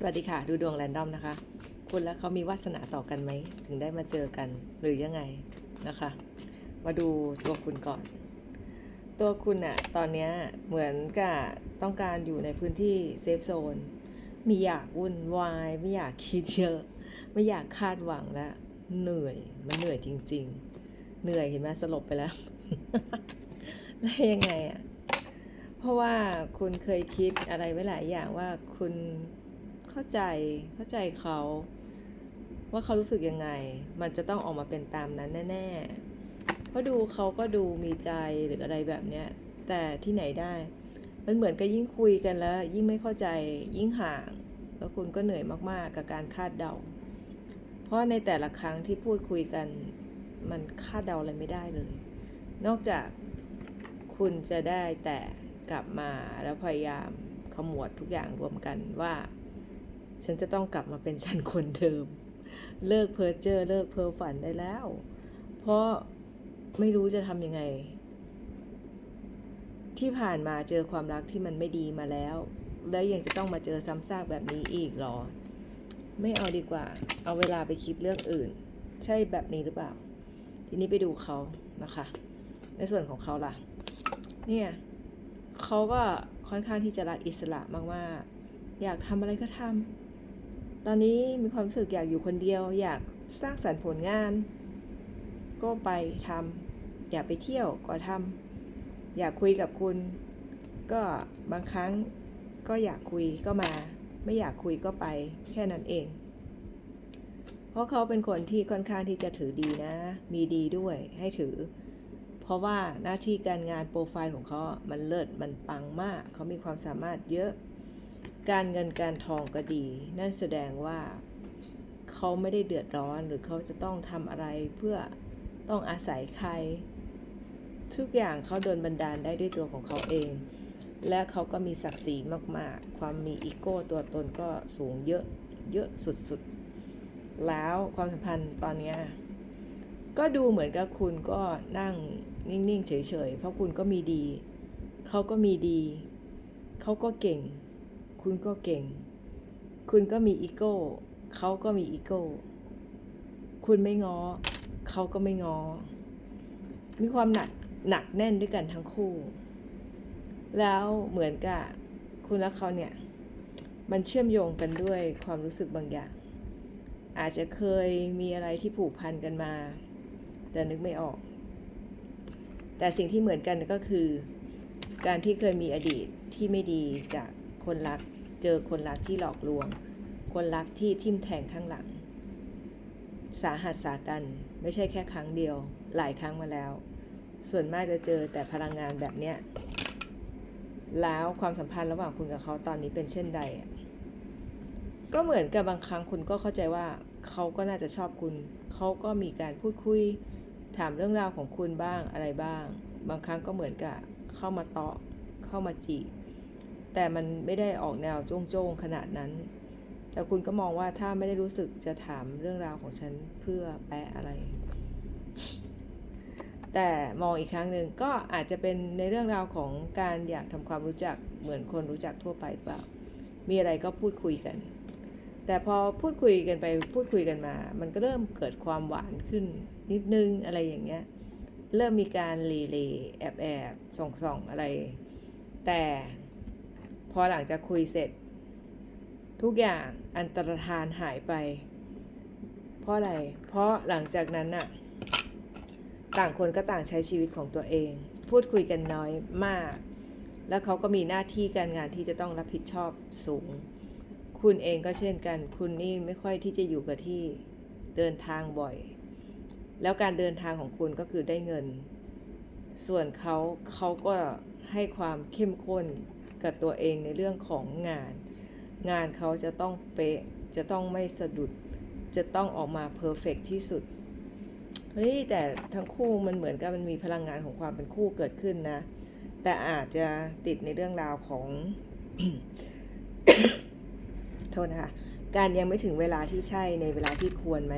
สวัสดีค่ะ ดูดวงแรนดอมนะคะ คุณและเขามีวาสนาต่อกันไหม ถึงได้มาเจอกันหรือยังไงนะคะ มาดูตัวคุณก่อน ตัวคุณอะตอนนี้เหมือนกับต้องการอยู่ในพื้นที่เซฟโซนไม่อยากวุ่นวาย ไม่อยากคิดเยอะ ไม่อยากคาดหวังแล้วเหนื่อยมันเหนื่อยจริง ๆ เหนื่อยเห็นไหมสลบไปแล้วแล้วยังไงอะเพราะว่าคุณเคยคิดอะไรไว้หลายอย่างว่าคุณ เข้าใจเข้าใจเขาว่าเขารู้สึกยังไง มันจะต้องออกมาเป็นตามนั้นแน่ๆเพราะดูเขาก็ดูมีใจหรืออะไรแบบเนี้ย แต่ที่ไหนได้ มันเหมือนกับยิ่งคุยกันแล้ว ยิ่งไม่เข้าใจยิ่งห่าง แล้วคุณก็เหนื่อยมากๆ กับการคาดเดา เพราะในแต่ละครั้งที่พูดคุยกัน มันคาดเดาอะไรไม่ได้เลย นอกจากคุณจะได้แต่กลับมาแล้วพยายามขมวดทุกอย่างรวมกันว่า ฉันจะต้องกลับมาเป็นฉันคนเดิม เลิกเพ้อเจอเลิกเพ้อฝันได้แล้ว เพราะไม่รู้จะทำยังไง ที่ผ่านมาเจอความรักที่มันไม่ดีมาแล้ว แล้วยังจะต้องมาเจอซ้ำซากแบบนี้อีกหรอ ไม่เอาดีกว่า เอาเวลาไปคิดเรื่องอื่น ใช่แบบนี้หรือเปล่า ทีนี้ไปดูเขานะคะ ในส่วนของเขาล่ะ เนี่ยเขาก็ค่อนข้างที่จะรักอิสระมากๆ อยากทำอะไรก็ทำ ตอนนี้มีความรู้สึกอยากอยู่คนเดียว อยากสร้างสรรค์ผลงาน ก็ไปทำอยากไปเที่ยวก็ทำอยากคุยกับคุณ ก็บางครั้งก็อยากคุยก็มา ไม่อยากคุยก็ไปแค่นั้นเอง เพราะเขาเป็นคนที่ค่อนข้างที่จะถือดีนะ มีดีด้วยให้ถือ เพราะว่าหน้าที่การงานโปรไฟล์ของเขา มันเลิศ มันปังมาก เขามีความสามารถเยอะ การเงินการทองก็ดี นั่นแสดงว่าเขาไม่ได้เดือดร้อนหรือเขาจะต้องทำอะไรเพื่อต้องอาศัยใคร ทุกอย่างเขาโดนบันดาลได้ด้วยตัวของเขาเอง และเขาก็มีศักดิ์ศรีมากๆ ความมีอีโก้ตัวตนก็สูงเยอะเยอะสุดๆ แล้วความสัมพันธ์ตอนนี้ก็ดูเหมือนกับคุณก็นั่งนิ่ง ๆ เฉย ๆ เพราะคุณก็มีดี เขาก็มีดี เขาก็เก่ง คุณก็เก่ง คุณก็มีอีโก้ เขาก็มีอีโก้ คุณไม่ง้อ เขาก็ไม่ง้อ มีความหนักหนักแน่นด้วยกันทั้งคู่ แล้วเหมือนกับคุณและเขาเนี่ย มันเชื่อมโยงกันด้วยความรู้สึกบางอย่าง อาจจะเคยมีอะไรที่ผูกพันกันมา แต่นึกไม่ออก แต่สิ่งที่เหมือนกันก็คือ การที่เคยมีอดีตที่ไม่ดีจาก คนรัก เจอคนรักที่หลอกลวง คนรักที่ทิ่มแทงข้างหลัง สาหัสสากันไม่ใช่แค่ครั้งเดียว หลายครั้งมาแล้ว ส่วนมากจะเจอแต่พลังงานแบบเนี้ยแล้วความสัมพันธ์ระหว่างคุณกับเขาตอนนี้เป็นเช่นใด ก็เหมือนกับบางครั้งคุณก็เข้าใจว่าเขาก็น่าจะชอบคุณ เขาก็มีการพูดคุย ถามเรื่องราวของคุณบ้างอะไรบ้าง บางครั้งก็เหมือนกับเข้ามาเตาะเข้ามาจีบ แต่มันไม่ได้ออกแนวโจ้งๆขนาดนั้น แต่คุณก็มองว่าถ้าไม่ได้รู้สึกจะถามเรื่องราวของฉันเพื่อแปะอะไร แต่มองอีกครั้งหนึ่งก็อาจจะเป็นในเรื่องราวของการอยากทำความรู้จักเหมือนคนรู้จักทั่วไปเปล่า มีอะไรก็พูดคุยกัน แต่พอพูดคุยกันไปพูดคุยกันมา มันก็เริ่มเกิดความหวานขึ้น นิดนึงอะไรอย่างเงี้ย เริ่มมีการเลเลแอบแอบส่องส่องอะไร แต่ อหลังจากคุยเสร็จ ทุกอย่างอันตรธานหายไป เพราะอะไร เพราะหลังจากนั้นน่ะ ต่างคนก็ต่างใช้ชีวิตของตัวเอง พูดคุยกันน้อยมาก แล้วเขาก็มีหน้าที่การงานที่จะต้องรับผิดชอบสูง คุณเองก็เช่นกัน คุณนี่ไม่ค่อยที่จะอยู่กับที่เดินทางบ่อย แล้วการเดินทางของคุณก็คือได้เงิน ส่วนเขาเขาก็ให้ความเข้มข้น กับตัวเองในเรื่องของงาน งานเขาจะต้องเป๊ะ จะต้องไม่สะดุด จะต้องออกมาเพอร์เฟกที่สุด เฮ้ย แต่ทั้งคู่มันเหมือนกับมันมีพลังงานของความเป็นคู่เกิดขึ้นนะ แต่อาจจะติดในเรื่องราวของ โทษนะคะ การยังไม่ถึงเวลาที่ใช่ในเวลาที่ควรไหม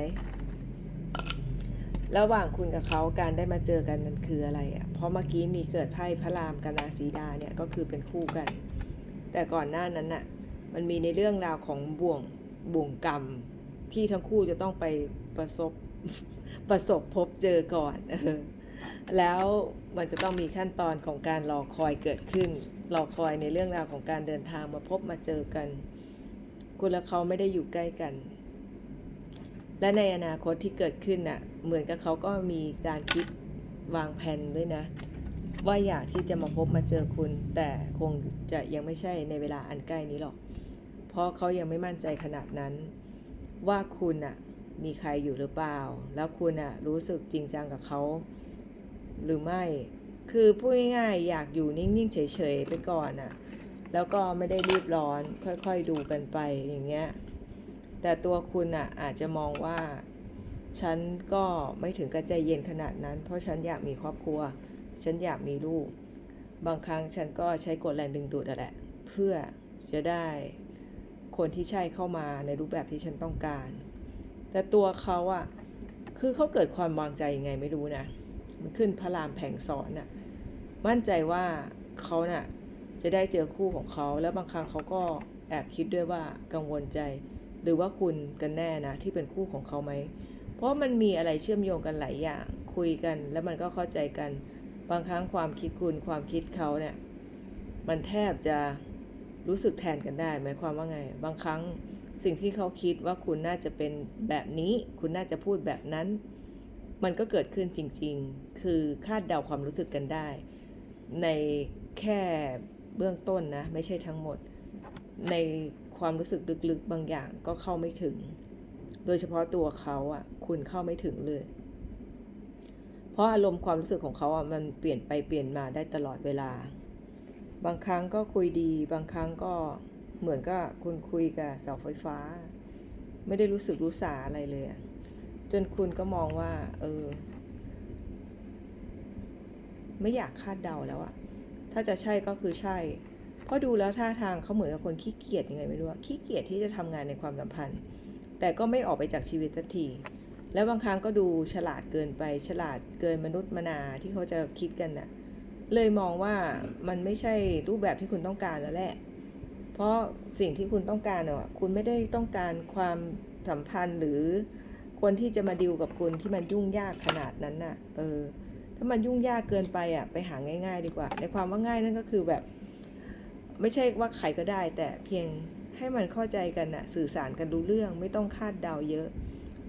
ระหว่างคุณกับเขาการได้มาเจอกันมันคืออะไรอะ่ะ เพราะเมื่อกี้มีเกิดไพ่พระรามกับนาสีดาเนี่ยก็คือเป็นคู่กัน แต่ก่อนหน้านั้นน่ะมันมีในเรื่องราวของบ่วงบ่วงกรรม ที่ทั้งคู่จะต้องไปประสบประสบพบเจอก่อนเออแล้วมันจะต้องมีขั้นตอนของการรอคอยเกิดขึ้น รอคอยในเรื่องราวของการเดินทางมาพบมาเจอกัน คุณและเขาไม่ได้อยู่ใกล้กัน และในอนาคตที่เกิดขึ้นน่ะ เหมือนกับเขาก็มีการคิดวางแผนด้วยนะ ว่าอยากที่จะมาพบมาเจอคุณ แต่คงจะยังไม่ใช่ในเวลาอันใกล้นี้หรอก เพราะเขายังไม่มั่นใจขนาดนั้น ว่าคุณน่ะมีใครอยู่หรือเปล่า แล้วคุณน่ะรู้สึกจริงจังกับเขา หรือไม่ คือพูดง่ายๆอยากอยู่นิ่งๆ เฉยๆไปก่อนน่ะ แล้วก็ไม่ได้รีบร้อนค่อยๆดูกันไปอย่างเงี้ย แต่ตัวคุณน่ะอาจจะมองว่า ฉันก็ไม่ถึงกับใจเย็นขนาดนั้น เพราะฉันอยากมีครอบครัว ฉันอยากมีลูก บางครั้งฉันก็ใช้กฎแรงดึงดูดแหละ เพื่อจะได้คนที่ใช่เข้ามาในรูปแบบที่ฉันต้องการ แต่ตัวเขาอะคือเขาเกิดความวางใจยังไงไม่รู้นะ มันขึ้นพระรามแผงสอนน่ะ มั่นใจว่าเขาน่ะจะได้เจอคู่ของเขา แล้วบางครั้งเขาก็แอบคิดด้วยว่ากังวลใจ หรือว่าคุณกันแน่นะที่เป็นคู่ของเขาไหม เพราะมันมีอะไรเชื่อมโยงกันหลายอย่าง คุยกันแล้วมันก็เข้าใจกัน บางครั้งความคิดคุณความคิดเขาเนี่ย มันแทบจะรู้สึกแทนกันได้หมายความว่าไง บางครั้งสิ่งที่เขาคิดว่าคุณน่าจะเป็นแบบนี้ คุณน่าจะพูดแบบนั้น มันก็เกิดขึ้นจริง ๆ คือคาดเดาความรู้สึกกันได้ ในแค่เบื้องต้นนะ ไม่ใช่ทั้งหมด ใน ความรู้สึกลึกๆบางอย่างก็เข้าไม่ถึง โดยเฉพาะตัวเขาอะ คุณเข้าไม่ถึงเลย เพราะอารมณ์ความรู้สึกของเขาอะมันเปลี่ยนไปเปลี่ยนมาได้ตลอดเวลา บางครั้งก็คุยดี บางครั้งก็เหมือนกับคุณคุยกับเสาไฟฟ้า ไม่ได้รู้สึกรู้สาอะไรเลยจนคุณก็มองว่า เออ ไม่อยากคาดเดาแล้วอะถ้าจะใช่ก็คือใช่ เพราะดูแล้วท่าทางเขาเหมือนกับคนขี้เกียจยังไงไม่รู้ขี้เกียจที่จะทำงานในความสัมพันธ์ แต่ก็ไม่ออกไปจากชีวิตสักทีแล้วบางครั้งก็ดูฉลาดเกินไปฉลาดเกินมนุษย์มนาที่เขาจะคิดกันน่ะ เลยมองว่ามันไม่ใช่รูปแบบที่คุณต้องการแล้วแหละ เพราะสิ่งที่คุณต้องการเน่ะคุณไม่ได้ต้องการความสัมพันธ์หรือคนที่จะมาดิวกับคุณที่มันยุ่งยากขนาดนั้นน่ะ เออ ถ้ามันยุ่งยากเกินไปอะไปหาง่าย ๆ ดีกว่า ในความว่าง่ายนั่นก็คือแบบ ไม่ใช่ว่าใครก็ได้ แต่เพียงให้มันเข้าใจกันน่ะสื่อสารกันรู้เรื่องไม่ต้องคาดเดาเยอะ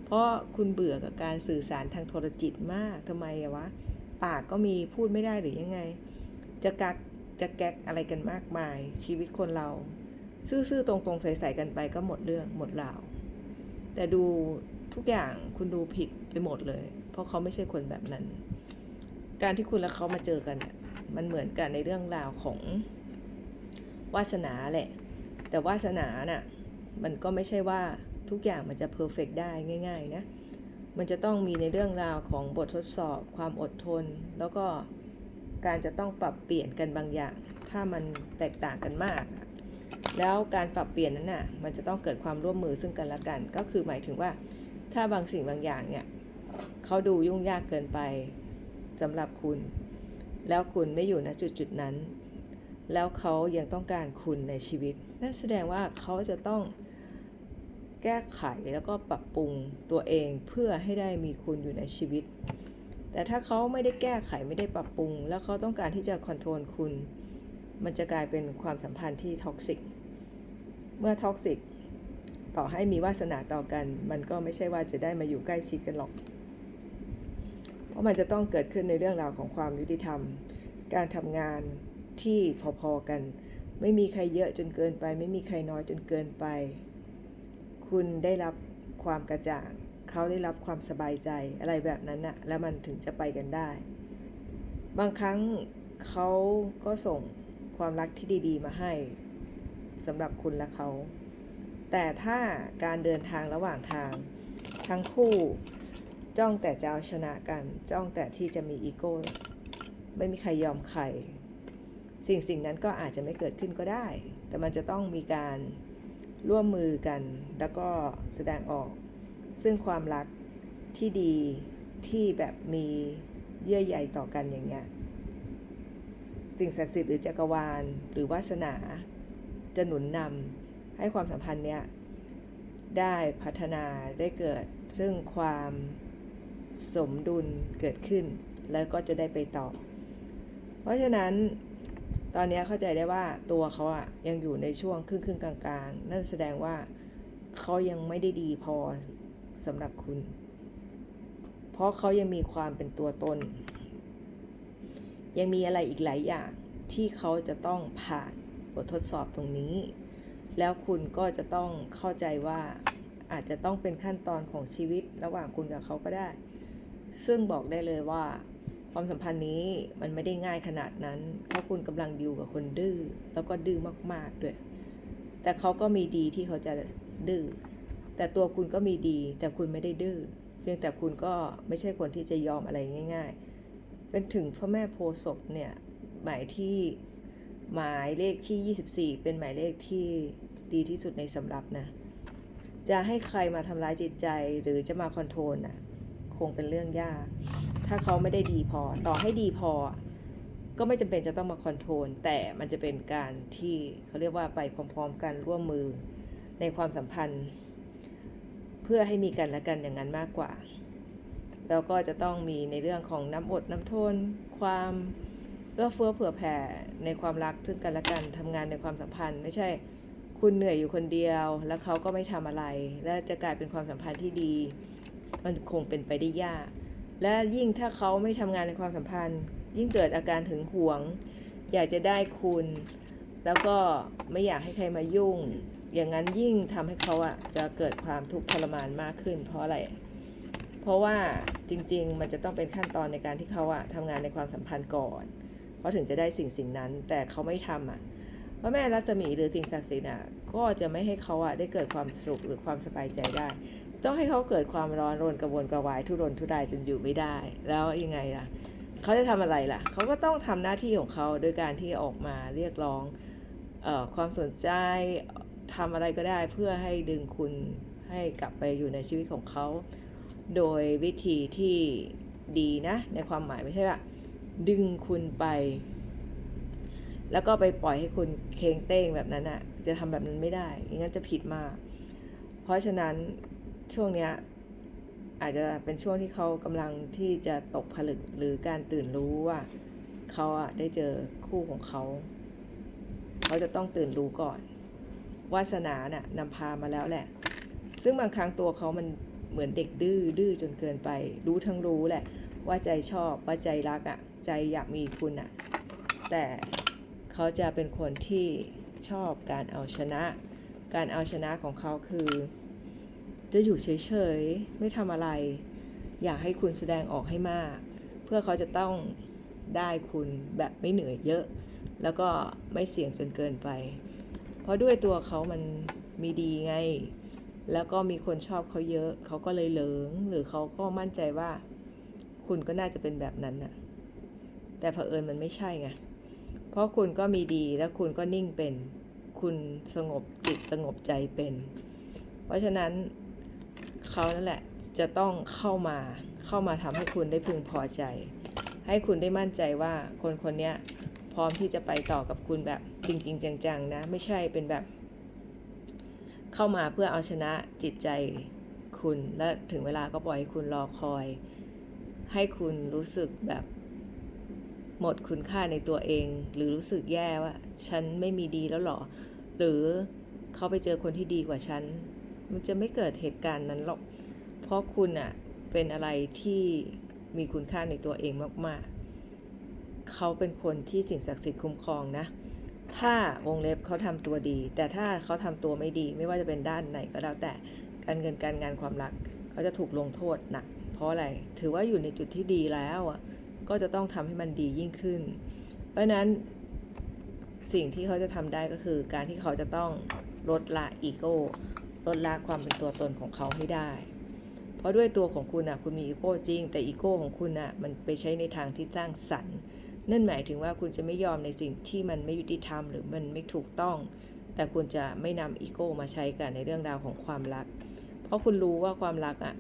เพราะคุณเบื่อกับการสื่อสารทางโทรจิตมากทำไมอวะ ปากก็มีพูดไม่ได้หรือยังไง จะกักจะแก๊กอะไรกันมากมาย ชีวิตคนเรา ซื่อๆตรงๆใส่ๆกันไปก็หมดเรื่องหมดราว แต่ดูทุกอย่างคุณดูผิดไปหมดเลย เพราะเขาไม่ใช่คนแบบนั้น การที่คุณและเขามาเจอกันเนี่ยมันเหมือนกันในเรื่องราวของ วาสนาแหละ แต่วาสนาน่ะมันก็ไม่ใช่ว่าทุกอย่างมันจะเพอร์เฟกได้ง่าย ๆ นะ มันจะต้องมีในเรื่องราวของบททดสอบ ความอดทน แล้วก็การจะต้องปรับเปลี่ยนกันบางอย่าง ถ้ามันแตกต่างกันมาก แล้วการปรับเปลี่ยนนั้นน่ะ มันจะต้องเกิดความร่วมมือซึ่งกันและกัน ก็คือหมายถึงว่า ถ้าบางสิ่งบางอย่างเนี่ยเขาดูยุ่งยากเกินไปสำหรับคุณ แล้วคุณไม่อยู่ณจุดจุดๆนั้น แล้วเขายังต้องการคุณในชีวิต นั่นแสดงว่าเขาจะต้องแก้ไขแล้วก็ปรับปรุงตัวเองเพื่อให้ได้มีคุณอยู่ในชีวิต แต่ถ้าเขาไม่ได้แก้ไขไม่ได้ปรับปรุง แล้วเขาต้องการที่จะคอนโทรลคุณ มันจะกลายเป็นความสัมพันธ์ที่ท็อกซิก เมื่อท็อกซิกต่อให้มีวาสนาต่อกัน มันก็ไม่ใช่ว่าจะได้มาอยู่ใกล้ชิดกันหรอก เพราะมันจะต้องเกิดขึ้นในเรื่องราวของความยุติธรรม การทำงาน ที่พอๆกัน ไม่มีใครเยอะจนเกินไป ไม่มีใครน้อยจนเกินไป คุณได้รับความกระจ่างเขาได้รับความสบายใจอะไรแบบนั้นน่ะแล้วมันถึงจะไปกันได้ บางครั้งเขาก็ส่งความรักที่ดี ๆ มาให้สำหรับคุณและเขา แต่ถ้าการเดินทางระหว่างทาง ทั้งคู่จ้องแต่จะเอาชนะกัน จ้องแต่ที่จะมีอีโก้ ไม่มีใครยอมใคร สิ่งสิ่งนั้นก็อาจจะไม่เกิดขึ้นก็ได้ แต่มันจะต้องมีการร่วมมือกัน แล้วก็แสดงออก ซึ่งความรักที่ดีที่แบบมีเยื่อใยต่อกันอย่างเงี้ย สิ่งศักดิ์สิทธิ์หรือจักรวาล หรือวาสนา จะหนุนนำให้ความสัมพันธ์เนี้ยได้พัฒนาได้เกิด ซึ่งความสมดุลเกิดขึ้น แล้วก็จะได้ไปต่อ เพราะฉะนั้น ตอนนี้เข้าใจได้ว่าตัวเขาอะยังอยู่ในช่วงครึ่งครึ่งกลางๆ นั่นแสดงว่าเขายังไม่ได้ดีพอสำหรับคุณ เพราะเขายังมีความเป็นตัวตน ยังมีอะไรอีกหลายอย่างที่เขาจะต้องผ่านบททดสอบตรงนี้ แล้วคุณก็จะต้องเข้าใจว่าอาจจะต้องเป็นขั้นตอนของชีวิตระหว่างคุณกับเขาก็ได้ ซึ่งบอกได้เลยว่า ความสัมพันธ์นี้มันไม่ได้ง่ายขนาดนั้น เพราะคุณกำลังดิวกับคนดื้อแล้วก็ดื้อมากๆด้วย แต่เขาก็มีดีที่เขาจะดื้อแต่ตัวคุณก็มีดี แต่คุณไม่ได้ดื้อเพียงแต่คุณก็ไม่ใช่คนที่จะยอมอะไรง่าย ๆ เป็นถึงพระแม่โพศพเนี่ย หมายที่หมายเลขที่ 24 เป็นหมายเลขที่ดีที่สุดในสำรับนะ จะให้ใครมาทำร้ายจิตใจหรือจะมาคอนโทรลน่ะคงเป็นเรื่องยาก ถ้าเขาไม่ได้ดีพอ ต่อให้ดีพอ ก็ไม่จำเป็นจะต้องมาคอนโทรล แต่มันจะเป็นการที่เขาเรียกว่าไปพร้อมๆ กันร่วมมือในความสัมพันธ์ เพื่อให้มีกันและกันอย่างนั้นมากกว่า แล้วก็จะต้องมีในเรื่องของน้ำอดน้ำทน ความเอื้อเฟื้อเผื่อแผ่ในความรักซึ่งกันและกันทำงานในความสัมพันธ์ ไม่ใช่คุณเหนื่อยอยู่คนเดียว แล้วเขาก็ไม่ทำอะไร และจะกลายเป็นความสัมพันธ์ที่ดี มันคงเป็นไปได้ยาก และยิ่งถ้าเขาไม่ทำงานในความสัมพันธ์ ยิ่งเกิดอาการถึงหวง อยากจะได้คุณ แล้วก็ไม่อยากให้ใครมายุ่ง อย่างนั้นยิ่งทำให้เขาอะจะเกิดความทุกข์ทรมานมากขึ้น เพราะอะไร เพราะว่าจริง ๆ มันจะต้องเป็นขั้นตอนในการที่เขาอะทำงานในความสัมพันธ์ก่อนเพราะถึงจะได้สิ่งสิ่งนั้น แต่เขาไม่ทำอะพระแม่รัศมีหรือสิ่งศักดิ์สิทธิ์อะก็จะไม่ให้เขาอะได้เกิดความสุขหรือความสบายใจได้ ต้องให้เขาเกิดความร้อนรนกระวนกระวายทุรนทุรายจนอยู่ไม่ได้ แล้วยังไงล่ะเขาจะทำอะไรล่ะเขาก็ต้องทำหน้าที่ของเขาโดยการที่ออกมาเรียกร้องออความสนใจทำอะไรก็ได้เพื่อให้ดึงคุณให้กลับไปอยู่ในชีวิตของเขา โดยวิธีที่ดีนะ ในความหมายไม่ใช่ว่าดึงคุณไป แล้วก็ไปปล่อยให้คุณเคงเต้งแบบนั้นอะ่ะจะทำแบบนั้นไม่ได้อย่างนั้นจะผิดมาก เพราะฉะนั้น ช่วงเนี้ยอาจจะเป็นช่วงที่เขากำลังที่จะตกผลึกหรือการตื่นรู้ว่าเขาอะได้เจอคู่ของเขา เขาจะต้องตื่นรู้ก่อน วาสนาน่ะนำพามาแล้วแหละ ซึ่งบางครั้งตัวเขามันเหมือนเด็กดื้อดื้อจนเกินไป รู้ทั้งรู้แหละ ว่าใจชอบว่าใจรักอะ่ะใจอยากมีคุณอะ่ะแต่เขาจะเป็นคนที่ชอบการเอาชนะ การเอาชนะของเขาคือ จะอยู่เฉยๆ ไม่ทำอะไร อยากให้คุณแสดงออกให้มาก เพื่อเขาจะต้องได้คุณแบบไม่เหนื่อยเยอะ แล้วก็ไม่เสี่ยงจนเกินไป เพราะด้วยตัวเขามันมีดีไง แล้วก็มีคนชอบเขาเยอะ เขาก็เลยเหลิง หรือเขาก็มั่นใจว่า คุณก็น่าจะเป็นแบบนั้นน่ะ แต่เผอิญมันไม่ใช่ไง เพราะคุณก็มีดีแล้วคุณก็นิ่งเป็น คุณสงบจิตสงบใจเป็น เพราะฉะนั้น เขานั่นแหละจะต้องเข้ามาเข้ามาทำให้คุณได้พึงพอใจ ให้คุณได้มั่นใจว่าคนคนนี้พร้อมที่จะไปต่อกับคุณแบบจริง ๆ จังๆนะไม่ใช่เป็นแบบ เข้ามาเพื่อเอาชนะจิตใจคุณและถึงเวลาก็ปล่อยให้คุณรอคอย ให้คุณรู้สึกแบบหมดคุณค่าในตัวเอง หรือรู้สึกแย่ว่า ฉันไม่มีดีแล้วหรอ หรือเขาไปเจอคนที่ดีกว่าฉัน มันจะไม่เกิดเหตุการณ์นั้นหรอก เพราะคุณอะเป็นอะไรที่มีคุณค่าในตัวเองมากๆ เขาเป็นคนที่สิ่งศักดิ์สิทธิ์คุ้มครองนะ ถ้าวงเล็บเขาทำตัวดี แต่ถ้าเขาทำตัวไม่ดี ไม่ว่าจะเป็นด้านไหนก็แล้วแต่การเงินการงานความรักเขาจะถูกลงโทษหนัก เพราะอะไร ถือว่าอยู่ในจุดที่ดีแล้วอะ ก็จะต้องทำให้มันดียิ่งขึ้น เพราะฉะนั้นสิ่งที่เขาจะทำได้ก็คือ การที่เขาจะต้องลดละอีโก้ ลดละความเป็นตัวตนของเขาให้ได้ เพราะด้วยตัวของคุณอะคุณมีอีโก้จริง แต่อีโก้ของคุณอะมันไปใช้ในทางที่สร้างสรรค์ นั่นหมายถึงว่าคุณจะไม่ยอมในสิ่งที่มันไม่ยุติธรรมหรือมันไม่ถูกต้อง แต่คุณจะไม่นำอีโก้มาใช้กันในเรื่องราวของความรัก เพราะคุณรู้ว่าความรักอะ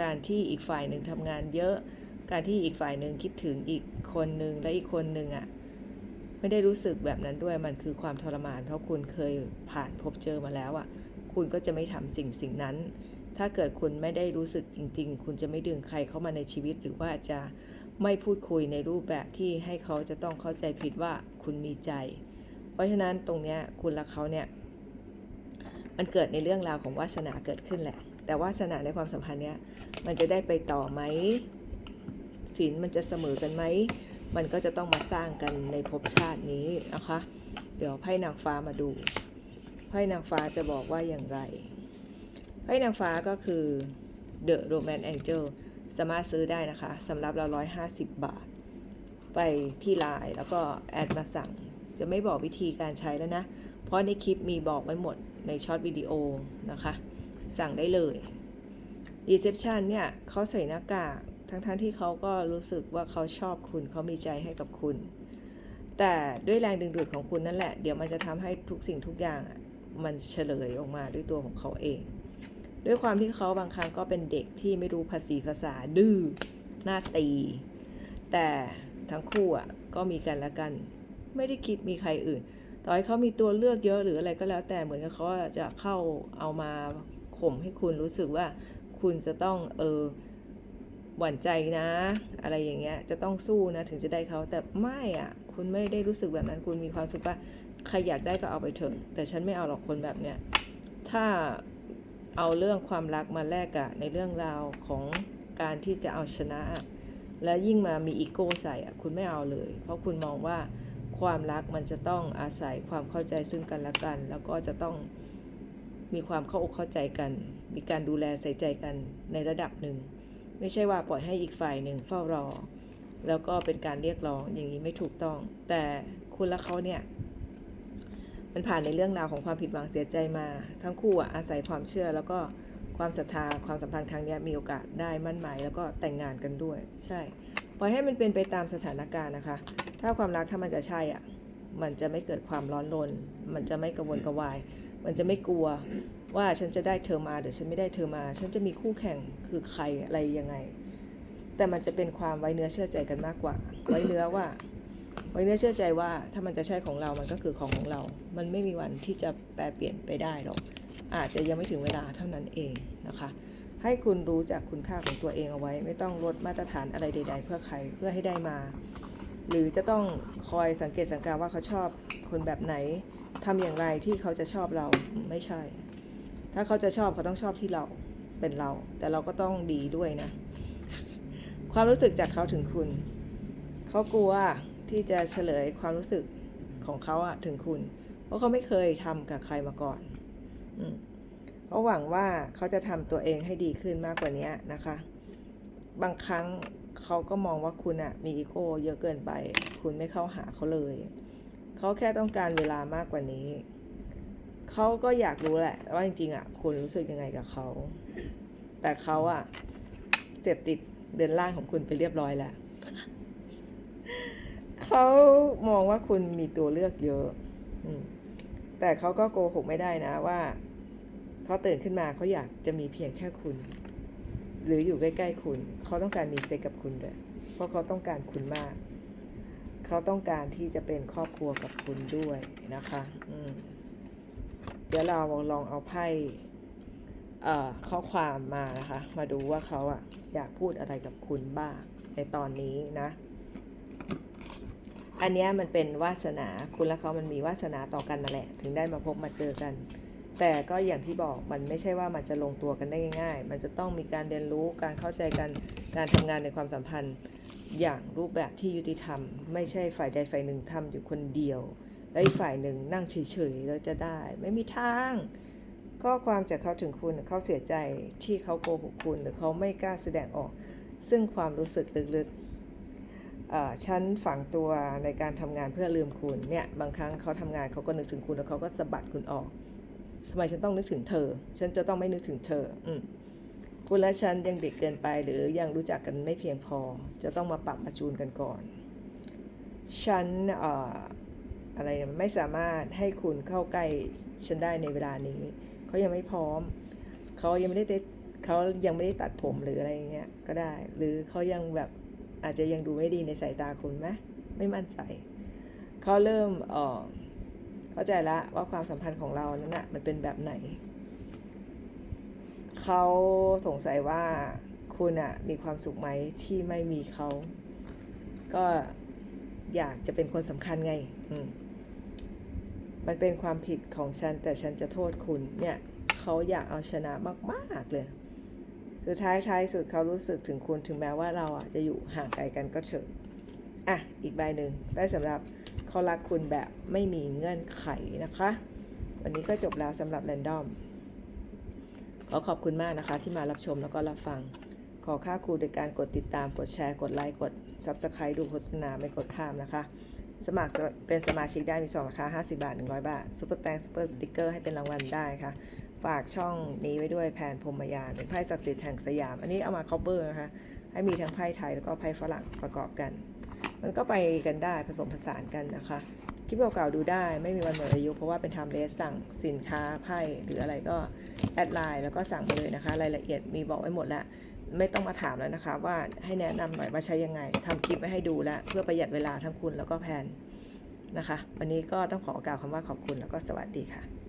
การที่อีกฝ่ายหนึ่งทำงานเยอะ การที่อีกฝ่ายหนึ่งคิดถึงอีกคนหนึ่งและอีกคนหนึ่งอะไม่ได้รู้สึกแบบนั้นด้วยมันคือความทรมาน เพราะคุณเคยผ่านพบเจอมาแล้วอะ่ะ คุณก็จะไม่ทำสิ่งสิ่งนั้น ถ้าเกิดคุณไม่ได้รู้สึกจริง ๆ คุณจะไม่ดึงใครเข้ามาในชีวิต หรือว่าจะไม่พูดคุยในรูปแบบที่ให้เขาจะต้องเข้าใจผิดว่าคุณมีใจ เพราะฉะนั้นตรงเนี้ยคุณและเขาเนี่ยมันเกิดในเรื่องราวของวาสนาเกิดขึ้นแหละ แต่วาสนาในความสัมพันธ์เนี้ยมันจะได้ไปต่อไหมศีลมันจะเสมอกันไหม มันก็จะต้องมาสร้างกันในภพชาตินี้นะคะ เดี๋ยวไพ่นางฟ้ามาดู ไพ่นางฟ้าจะบอกว่าอย่างไร ไพ่นางฟ้าก็คือ The Romance Angel สามารถซื้อได้นะคะสำหรับเรา150 บาท ไปที่ไลน์แล้วก็แอดมาสั่ง จะไม่บอกวิธีการใช้แล้วนะ เพราะในคลิปมีบอกไว้หมดในช็อตวิดีโอนะคะ สั่งได้เลย Deception เนี่ยเขาใส่หน้ากากทั้งๆทที่เขาก็รู้สึกว่าเขาชอบคุณเขามีใจให้กับคุณ แต่ด้วยแรงดึงดูดของคุณนั่นแหละ เดี๋ยวมันจะทำให้ทุกสิ่งทุกอย่างอะ มันเฉลยออกมาด้วยตัวของเขาเอง ด้วยความที่เขาบางครั้งก็เป็นเด็กที่ไม่รู้ภาษีภาษาดื้อหน้าตี แต่ทั้งคู่อะก็มีกันและกัน ไม่ได้คิดมีใครอื่น ต่อให้เขามีตัวเลือกเยอะหรืออะไรก็แล้ว แต่เหมือนกับเขาจะเข้าเอามาข่มให้คุณรู้สึกว่า คุณจะต้องเออหวั่นใจนะ อะไรอย่างเงี้ยจะต้องสู้นะถึงจะได้เขาแต่ไม่อะ คุณไม่ได้รู้สึกแบบนั้นคุณมีความรู้สึกว่า ใครอยากได้ก็เอาไปเถอะแต่ฉันไม่เอาหรอกคนแบบเนี้ยถ้าเอาเรื่องความรักมาแลกอะในเรื่องราวของการที่จะเอาชนะอะและยิ่งมามีอีโก้ใส่อะคุณไม่เอาเลย เพราะคุณมองว่าความรักมันจะต้องอาศัยความเข้าใจซึ่งกันและกัน แล้วก็จะต้องมีความเข้าอกเข้าใจกัน มีการดูแลใส่ใจกันในระดับหนึ่ง ไม่ใช่ว่าปล่อยให้อีกฝ่ายหนึ่งเฝ้ารอ แล้วก็เป็นการเรียกร้องอย่างนี้ไม่ถูกต้อง แต่คุณและเขาเนี่ย มันผ่านในเรื่องราวของความผิดหวังเสียใจมา ทั้งคู่อะอาศัยความเชื่อแล้วก็ความศรัทธาความสัมพันธ์ครั้งนี้มีโอกาสได้มั่นหมายแล้วก็แต่งงานกันด้วย ใช่ ปล่อยให้มันเป็นไปตามสถานการณ์นะคะ ถ้าความรักถ้ามันจะใช่อะมันจะไม่เกิดความร้อนรน มันจะไม่กระวนกระวาย มันจะไม่กลัวว่าฉันจะได้เธอมาหรือฉันไม่ได้เธอมา ฉันจะมีคู่แข่งคือใครอะไรยังไง แต่มันจะเป็นความไว้เนื้อเชื่อใจกันมากกว่า ไว้เนื้อว่า ไว้เนื้อเชื่อใจว่าถ้ามันจะใช่ของเรา มันก็คือของของเรา มันไม่มีวันที่จะแปลเปลี่ยนไปได้หรอก อาจจะยังไม่ถึงเวลาเท่านั้นเองนะคะ ให้คุณรู้จักคุณค่าของตัวเองเอาไว้ ไม่ต้องลดมาตรฐานอะไรใด ๆ เพื่อใคร เพื่อให้ได้มา หรือจะต้องคอยสังเกตสังการว่าเขาชอบคนแบบไหนทำอย่างไรที่เขาจะชอบเรา ไม่ใช่ ถ้าเขาจะชอบเขาต้องชอบที่เรา เป็นเรา แต่เราก็ต้องดีด้วยนะ ความรู้สึกจากเขาถึงคุณ เขากลัว ที่จะเฉลยความรู้สึกของเขาอะถึงคุณ เพราะเขาไม่เคยทำกับใครมาก่อนอเขาหวังว่าเขาจะทำตัวเองให้ดีขึ้นมากกว่านี้นะคะ บางครั้งเขาก็มองว่าคุณอะมีอีโก้เยอะเกินไป คุณไม่เข้าหาเขาเลย เขาแค่ต้องการเวลามากกว่านี้ เขาก็อยากรู้แหละ ว่าจริงๆอะคุณรู้สึกยังไงกับเขา แต่เขาอะเสพติดเดินล่างของคุณไปเรียบร้อยแล้ว เขามองว่าคุณมีตัวเลือกเยอะแต่เขาก็โกหกไม่ได้นะว่าเขาตื่นขึ้นมาเขาอยากจะมีเพียงแค่คุณ หรืออยู่ใกล้ๆคุณ เขาต้องการมีเซ็กกับคุณด้วยเพราะเขาต้องการคุณมาก เขาต้องการที่จะเป็นครอบครัวกับคุณด้วยนะคะเดี๋ยวเราลองเอาไพ่ข้อความมานะคะ มาดูว่าเขาอะอยากพูดอะไรกับคุณบ้างในตอนนี้นะ อันนี้มันเป็นวาสนาคุณและเขามันมีวาสนาต่อกันนั่นแหละ ถึงได้มาพบมาเจอกัน แต่ก็อย่างที่บอกมันไม่ใช่ว่ามันจะลงตัวกันได้ง่าย ๆ มันจะต้องมีการเรียนรู้การเข้าใจกันการทำงานในความสัมพันธ์ อย่างรูปแบบที่ยุติธรรม ไม่ใช่ฝ่ายใดฝ่ายหนึ่งทำอยู่คนเดียว แล้วอีกฝ่ายหนึ่งนั่งเฉยๆแล้วจะได้ ไม่มีทาง ข้อความจากเขาถึงคุณเขาเสียใจที่เขาโกหกคุณหรือเขาไม่กล้าแสดงออก ซึ่งความรู้สึกลึกๆ ฉันฝังตัวในการทำงานเพื่อลืมคุณเนี่ยบางครั้งเขาทำงานเขาก็นึกถึงคุณแล้วเขาก็สะบัดคุณออกทำไมฉันต้องนึกถึงเธอ ฉันจะต้องไม่นึกถึงเธออืมคุณและฉันยังเด็กเกินไปหรือยังรู้จักกันไม่เพียงพอ จะต้องมาปรับมาจูนกันก่อน ฉันออะไรไม่สามารถให้คุณเข้าใกล้ฉันได้ในเวลานี้ เขายังไม่พร้อม เขายังไม่ได้เขายังไม่ได้ตัดผมหรืออะไรเงี้ยก็ได้ หรือเขายังแบบ อาจจะยังดูไม่ดีในสายตาคุณไหมไม่มั่นใจเขาเริ่มเออเข้าใจละว่าความสัมพันธ์ของเรานั้นนะมันเป็นแบบไหนเขาสงสัยว่าคุณอะมีความสุขไหมที่ไม่มีเขาก็อยากจะเป็นคนสำคัญไงอืมมันเป็นความผิดของฉันแต่ฉันจะโทษคุณเนี่ยเขาอยากเอาชนะมาก ๆ เลย สุดท้ายท้ายสุดเขารู้สึกถึงคุณถึงแม้ว่าเราอะจะอยู่ห่างไกลกันก็เถอะอะอีกใบหนึ่งได้สำหรับเขารักคุณแบบไม่มีเงื่อนไขนะคะ วันนี้ก็จบแล้วสำหรับแรนดอมขอขอบคุณมากนะคะที่มารับชมแล้วก็รับฟัง ขอค่าครูโดยการกดติดตามกดแชร์กดไลค์กด Subscribe ดูโฆษณาไม่กดข้ามนะคะสมัครเป็นสมาชิกได้มี2ราคา 50 บาท 100 บาทซุปเปอร์แตงซุปเปอร์สติ๊กเกอร์ให้เป็นรางวัลได้ค่ะ ฝากช่องนี้ไว้ด้วยแผนพรมยานเป็นไพ่ศักดิ์สิทธิ์แห่งสยาม อันนี้เอามา cover นะคะให้มีทั้งไพ่ไทยแล้วก็ไพ่ฝรั่งประกอบกัน มันก็ไปกันได้ผสมผสานกันนะคะ คลิปเก่าๆดูได้ไม่มีวันหมดอายุ เพราะว่าเป็นทำเลสสั่งสินค้าไพ่หรืออะไรก็แอดไลน์แล้วก็สั่งมาเลยนะคะ รายละเอียดมีบอกไว้หมดแล้วไม่ต้องมาถามแล้วนะคะ ว่าให้แนะนำหน่อยว่าใช้ยังไงทำคลิปไว้ให้ดูแล้วเพื่อประหยัดเวลาทั้งคุณแล้วก็แพนนะคะ วันนี้ก็ต้องขอกล่าวคำว่าขอบคุณแล้วก็สวัสดีค่ะ